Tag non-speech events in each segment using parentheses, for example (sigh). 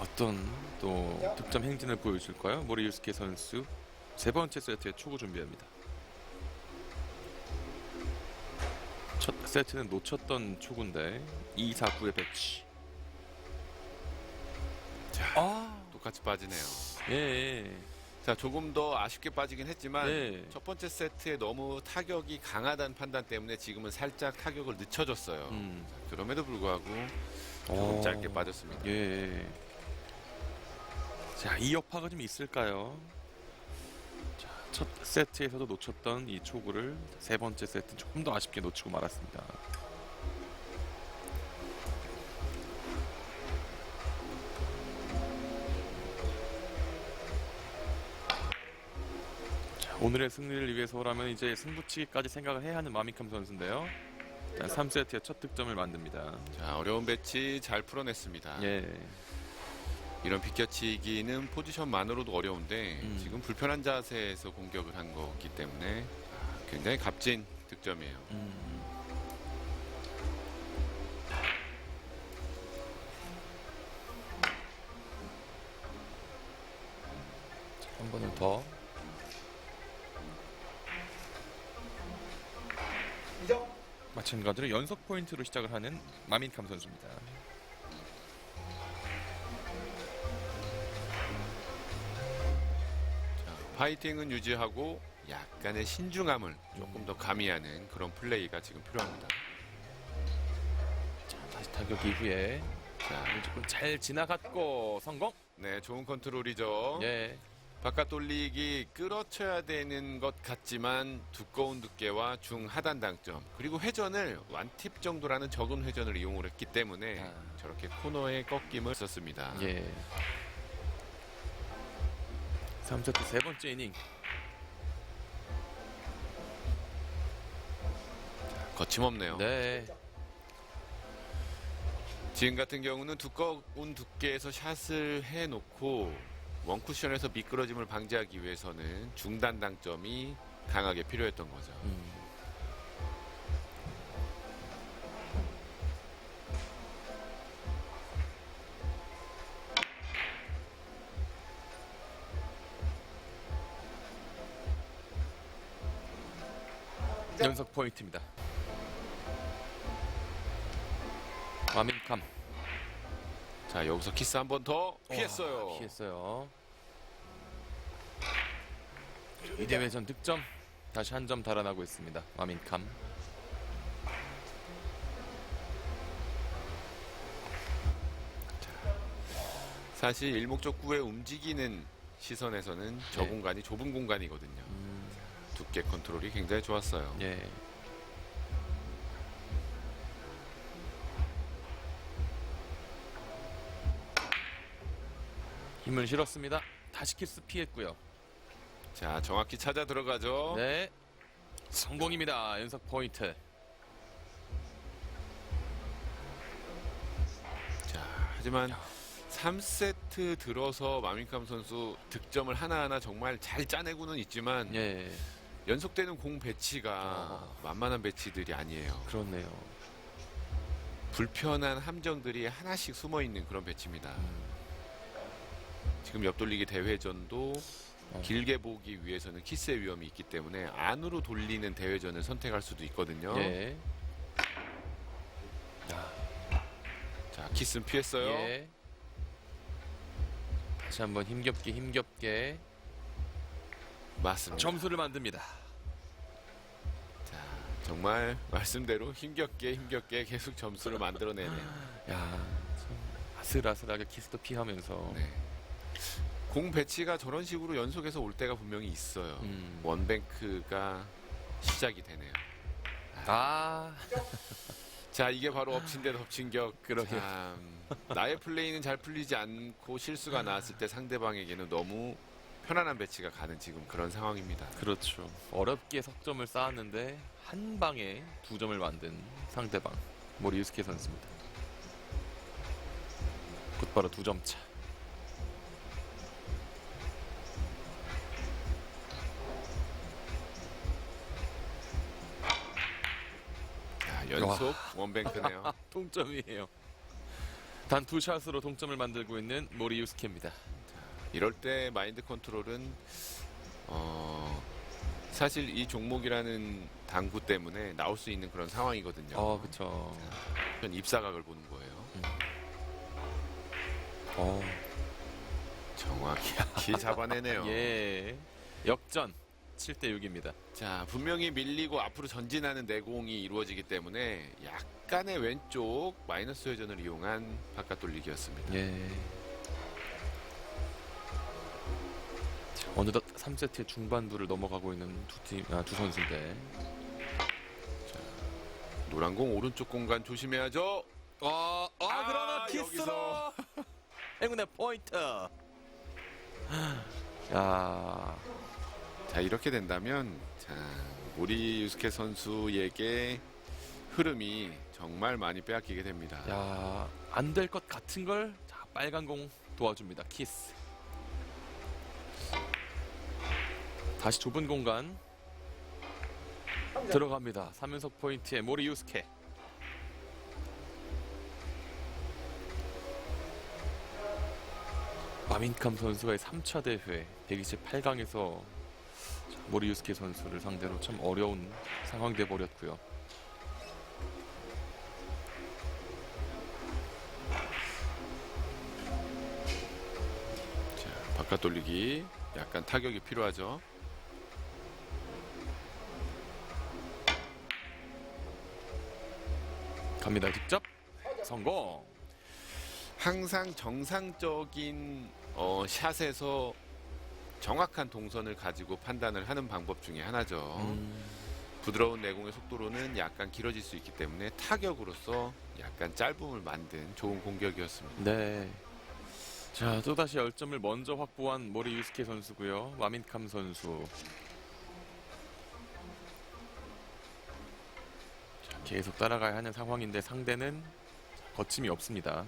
어떤 또 득점 행진을 보여줄까요? 모리유스케 선수 세 번째 세트에 초구 준비합니다. 첫 세트는 놓쳤던 초구인데 2, 4, 9의 배치. 아, 똑같이 빠지네요. 예, 자 조금 더 아쉽게 빠지긴 했지만 네. 첫 번째 세트에 너무 타격이 강하다는 판단 때문에 지금은 살짝 타격을 늦춰줬어요. 음, 그럼에도 불구하고 조금 어, 짧게 빠졌습니다. 예. 자, 이 여파가 좀 있을까요? 자, 첫 세트에서도 놓쳤던 이 초구를 세 번째 세트 조금 더 아쉽게 놓치고 말았습니다. 자, 오늘의 승리를 위해서라면 이제 승부치기까지 생각을 해야 하는 마미캄 선수인데요. 일단 3세트에 첫 득점을 만듭니다. 자 어려운 배치 잘 풀어냈습니다. 예. 이런 비껴치기는 포지션만으로도 어려운데 음. 지금 불편한 자세에서 공격을 한 거기 때문에 아, 굉장히 값진 득점이에요. 음. 자, 한 번은 더. 마찬가지로 연속 포인트로 시작을 하는 마민캄 선수입니다. 파이팅은 유지하고 약간의 신중함을 조금 더 가미하는 그런 플레이가 지금 필요합니다. 자, 다시 타격 이후에 자, 조금 잘 지나갔고 성공. 네, 좋은 컨트롤이죠. 예. 바깥 돌리기 끌어쳐야 되는 것 같지만 두꺼운 두께와 중하단 당점 그리고 회전을 완팁 정도라는 적은 회전을 이용을 했기 때문에 아. 저렇게 코너에 꺾임을 썼습니다. 예. 3세트 세 번째 이닝. 거침없네요. 네. 지금 같은 경우는 두꺼운 두께에서 샷을 해놓고 원쿠션에서 미끄러짐을 방지하기 위해서는 중단 당점이 강하게 필요했던 거죠. 음. 연속 포인트입니다. 마민캄 자 여기서 키스 한 번 더 피했어요. 와, 피했어요. 이 대회 전 득점 다시 한 점 달아나고 있습니다. 마민캄. 사실 일목적구에 움직이는 시선에서는 저 네. 공간이 좁은 공간이거든요. 음, 두께 컨트롤이 굉장히 좋았어요. 예. 힘을 실었습니다. 다시 키스 피했고요. 자 정확히 찾아 들어가죠. 네. 성공입니다. 연속 포인트. 자 하지만 3세트 들어서 마민캄 선수 득점을 하나하나 정말 잘 짜내고는 있지만 예. 연속되는 공 배치가 아. 만만한 배치들이 아니에요. 그렇네요. 불편한 함정들이 하나씩 숨어 있는 그런 배치입니다. 음. 지금 옆돌리기 대회전도 어. 길게 보기 위해서는 키스의 위험이 있기 때문에 안으로 돌리는 대회전을 선택할 수도 있거든요. 예. 자, 키스는 피했어요. 예. 다시 한번 힘겹게 힘겹게 맞습니다. 점수를 만듭니다. 자, 정말 말씀대로 힘겹게 힘겹게 계속 점수를 만들어내네요. 야, 참 아슬아슬하게 키스도 피하면서 네. 공 배치가 저런 식으로 연속해서 올 때가 분명히 있어요. 음. 원뱅크가 시작이 되네요. 아, (laughs) 자, 이게 바로 엎친 데 덮친 격. 그러게. 참, 나의 플레이는 잘 풀리지 않고 실수가 나왔을 때 상대방에게는 너무 편안한 배치가 가는 지금 그런 상황입니다. 그렇죠. 어렵게 석점을 쌓았는데 한 방에 두 점을 만든 상대방 모리유스케 선수입니다. 곧바로 두 점 차. 자, 연속 원뱅크네요. (laughs) 동점이에요. 단 두 샷으로 동점을 만들고 있는 모리 유스케입니다. 이럴 때 마인드 컨트롤은 어, 사실 이 종목이라는 당구 때문에 나올 수 있는 그런 상황이거든요. 어, 그쵸. 전 입사각을 보는 거예요. 어, 정확히 (laughs) 잡아내네요. 예. 역전 7대 6입니다. 자, 분명히 밀리고 앞으로 전진하는 내공이 이루어지기 때문에 약간의 왼쪽 마이너스 회전을 이용한 바깥 돌리기였습니다. 예. 어느덧 3세트의 중반부를 넘어가고 있는 두 팀, 아, 두 선수인데. 노란 공 오른쪽 공간 조심해야죠. 어, 아, 아, 그러나 키스로 여기서. (laughs) 행운의 포인트. 야, 자, 이렇게 된다면 자, 모리 유스케 선수에게 흐름이 정말 많이 빼앗기게 됩니다. 야, 안 될 것 같은 걸 자, 빨간 공 도와줍니다. 키스. 다시 좁은 공간 들어갑니다. 3연속 포인트의 모리 유스케. 마민캄 선수와의 3차 대회 128강에서 모리 유스케 선수를 상대로 참 어려운 상황 돼 버렸고요. 자, 바깥 돌리기 약간 타격이 필요하죠. 갑니다. 직접 성공. 항상 정상적인 어, 샷에서 정확한 동선을 가지고 판단을 하는 방법 중에 하나죠. 음. 부드러운 내공의 속도로는 약간 길어질 수 있기 때문에 타격으로서 약간 짧음을 만든 좋은 공격이었습니다. 네. 자, 또다시 열점을 먼저 확보한 모리 유스케 선수고요. 마민캄 선수. 계속 따라가야 하는 상황인데 상대는 거침이 없습니다.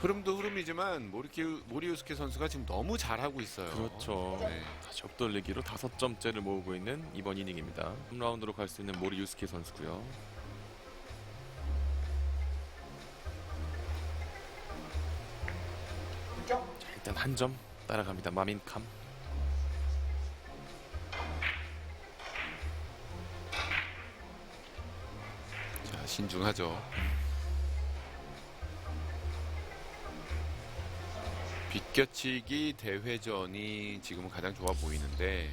흐름도 흐름이지만 모리키, 모리우스케 선수가 지금 너무 잘하고 있어요. 그렇죠. 네. 다시 엎돌리기로 다섯 점째를 모으고 있는 이번 이닝입니다. 3라운드로 갈 수 있는 모리 유스케 선수고요. 자, 일단 한 점 따라갑니다. 마민캄. 신중하죠. 빗겨치기 대회전이 지금은 가장 좋아 보이는데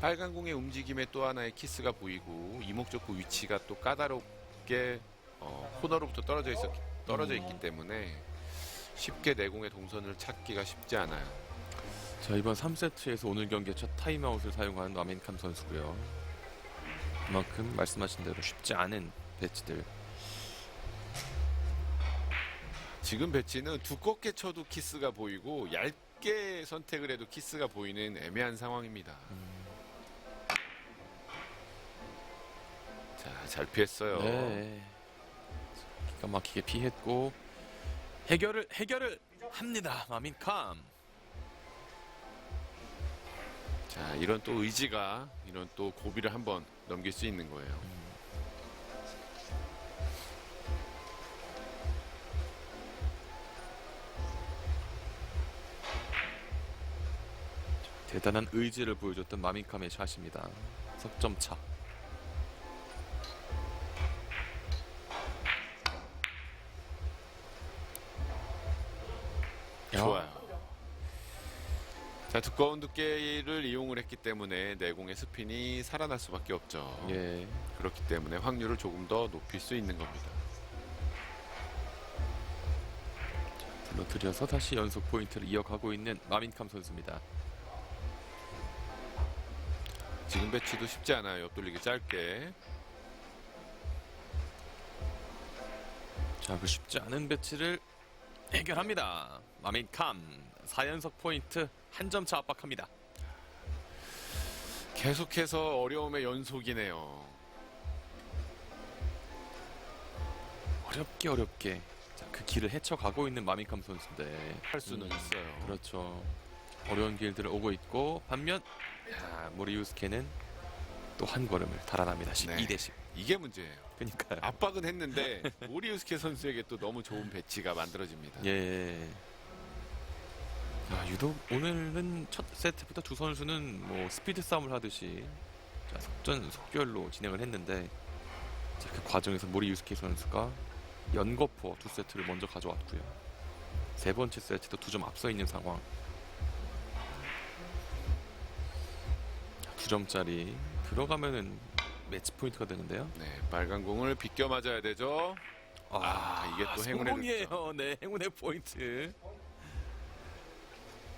빨간 공의 움직임에 또 하나의 키스가 보이고 이목적구 위치가 또 까다롭게 어, 코너로부터 떨어져 있었 떨어져 있기 때문에 쉽게 내공의 동선을 찾기가 쉽지 않아요. 자 이번 3세트에서 오늘 경기의 첫 타임아웃을 사용한 마민캄 선수고요. 그만큼 말씀하신 대로 쉽지 않은 배치들. 지금 배치는 두껍게 쳐도 키스가 보이고 얇게 선택을 해도 키스가 보이는 애매한 상황입니다. 자, 잘 피했어요. 네. 기가 막히게 피했고 해결을 해결을 합니다. 마민캄. 자, 이런 또 의지가 이런 또 고비를 한번 넘길 수 있는 거예요. 대단한 의지를 보여줬던 마민캄의 샷입니다. 석점 차. 야, 좋아요. 자, 두꺼운 두께를 이용을 했기 때문에 내공의 스핀이 살아날 수밖에 없죠. 예. 그렇기 때문에 확률을 조금 더 높일 수 있는 겁니다. 불러들여서 다시 연속 포인트를 이어가고 있는 마민캄 선수입니다. 지금 배치도 쉽지 않아요. 옆돌리기 짧게. 자, 그 쉽지 않은 배치를 해결합니다. 마민캄 4연속 포인트 한 점 차 압박합니다. 계속해서 어려움의 연속이네요. 어렵게 어렵게 자, 그 길을 헤쳐가고 있는 마민캄 선수인데 할 수는 음, 있어요. 그렇죠. 어려운 길들을 오고 있고 반면 야, 모리우스케는 또 한 걸음을 달아납니다. 12 네. 대 10. 이게 문제예요. 그러니까요. 압박은 했는데 (laughs) 모리우스케 선수에게 또 너무 좋은 배치가 만들어집니다. 예. 아, 유독 오늘은 첫 세트부터 두 선수는 뭐 스피드 싸움을 하듯이 자, 속전 속결로 진행을 했는데 자, 그 과정에서 모리 유스케 선수가 연거푸 두 세트를 먼저 가져왔고요. 세 번째 세트도 두 점 앞서 있는 상황. 두 점짜리 들어가면은 매치 포인트가 되는데요. 네, 빨간 공을 비껴 맞아야 되죠. 아, 이게 또 행운의 성공이에요. (laughs) 네, 행운의 포인트.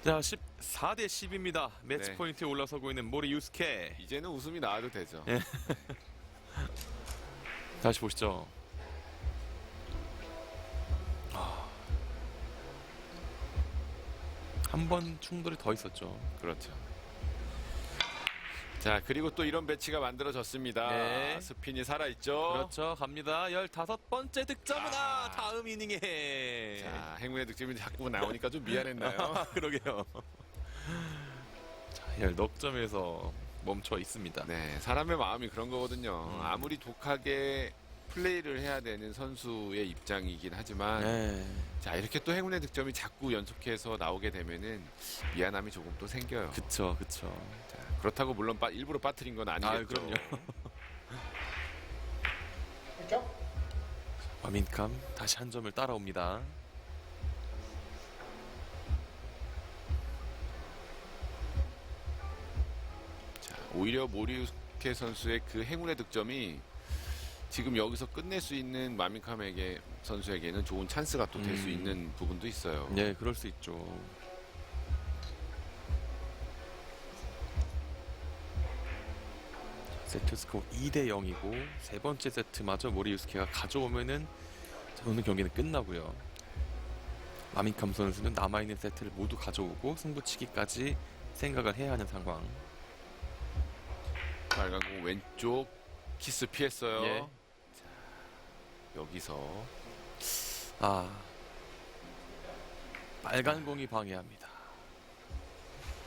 자, 14 대 10입니다. 매치 네. 포인트에 올라서고 있는 모리 유스케. 이제는 웃음이 나와도 되죠. 예. (laughs) 다시 보시죠. 한 번 충돌이 더 있었죠. 그렇죠. 자, 그리고 또 이런 배치가 만들어졌습니다. 네. 스핀이 살아있죠. 그렇죠. 갑니다. 15번째 득점은 아, 아. 다음 이닝에. 자, 행운의 득점이 자꾸 나오니까 좀 미안했나요? (laughs) 아, 그러게요. 자, 10넉점에서 멈춰 있습니다. 네, 사람의 마음이 그런 거거든요. 음. 아무리 독하게 플레이를 해야 되는 선수의 입장이긴 하지만 네. 자 이렇게 또 행운의 득점이 자꾸 연속해서 나오게 되면은 미안함이 조금 또 생겨요. 그쵸, 그쵸. 자, 그렇다고 물론 빠- 일부러 빠뜨린 건 아니겠죠. 아유, 그럼요. (laughs) 마민캄 다시 한 점을 따라옵니다. 자, 오히려 모리우스케 선수의 그 행운의 득점이 지금 여기서 끝낼 수 있는 마민캄에게 선수에게는 좋은 찬스가 또 될 수 음. 있는 부분도 있어요. 네, 그럴 수 있죠. 세트 스코어 2대 0이고 세 번째 세트마저 모리유스케가 가져오면은 자, 오늘 경기는 끝나고요. 마민캄 선수는 남아있는 세트를 모두 가져오고 승부치기까지 생각을 해야 하는 상황. 빨간 공 왼쪽 키스 피했어요. 예. 자, 여기서 아 빨간 공이 방해합니다.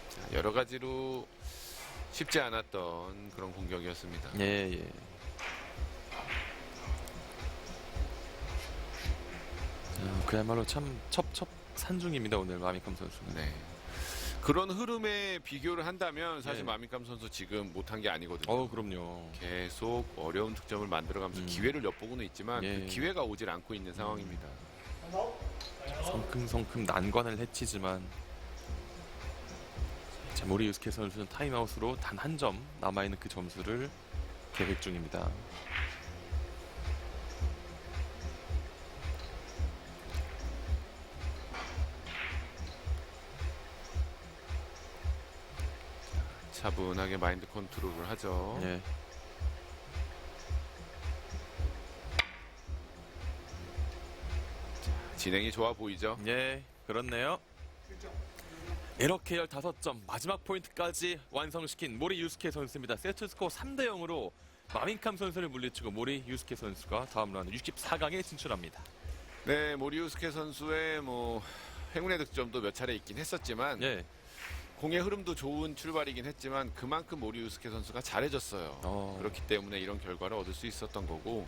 자, 여러 가지로 쉽지 않았던 그런 공격이었습니다. 예 예. 자, 그야말로 참 첩첩 산중입니다 오늘 마미캄 선수는. 네. 그런 흐름에 비교를 한다면 사실 네. 마민감 선수 지금 못한 게 아니거든요. 어 그럼요. 계속 어려운 득점을 만들어가면서 음. 기회를 엿보고는 있지만 예. 그 기회가 오질 않고 있는 상황입니다. 성큼성큼 난관을 해치지만 자, 모리 유스케 선수는 타임아웃으로 단 한 점 남아있는 그 점수를 계획 중입니다. 차분하게 마인드 컨트롤을 하죠. 예. 진행이 좋아 보이죠? 예, 그렇네요. 이렇게 15점 마지막 포인트까지 완성시킨 모리 유스케 선수입니다. 세트 스코어 3대 0으로 마민캄 선수를 물리치고 모리 유스케 선수가 다음 라운드 64강에 진출합니다. 네, 모리우스케 선수의 뭐 행운의 득점도 몇 차례 있긴 했었지만 예. 공의 흐름도 좋은 출발이긴 했지만 그만큼 모리우스케 선수가 잘해줬어요. 어, 그렇기 때문에 이런 결과를 얻을 수 있었던 거고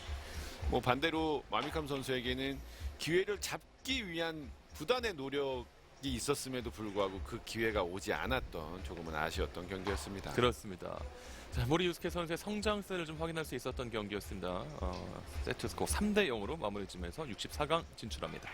뭐 반대로 마미캄 선수에게는 기회를 잡기 위한 부단의 노력이 있었음에도 불구하고 그 기회가 오지 않았던 조금은 아쉬웠던 경기였습니다. 그렇습니다. 자, 모리 유스케 선수의 성장세를 좀 확인할 수 있었던 경기였습니다. 어, 세트 스코어 3대 0으로 마무리 지면서 64강 진출합니다.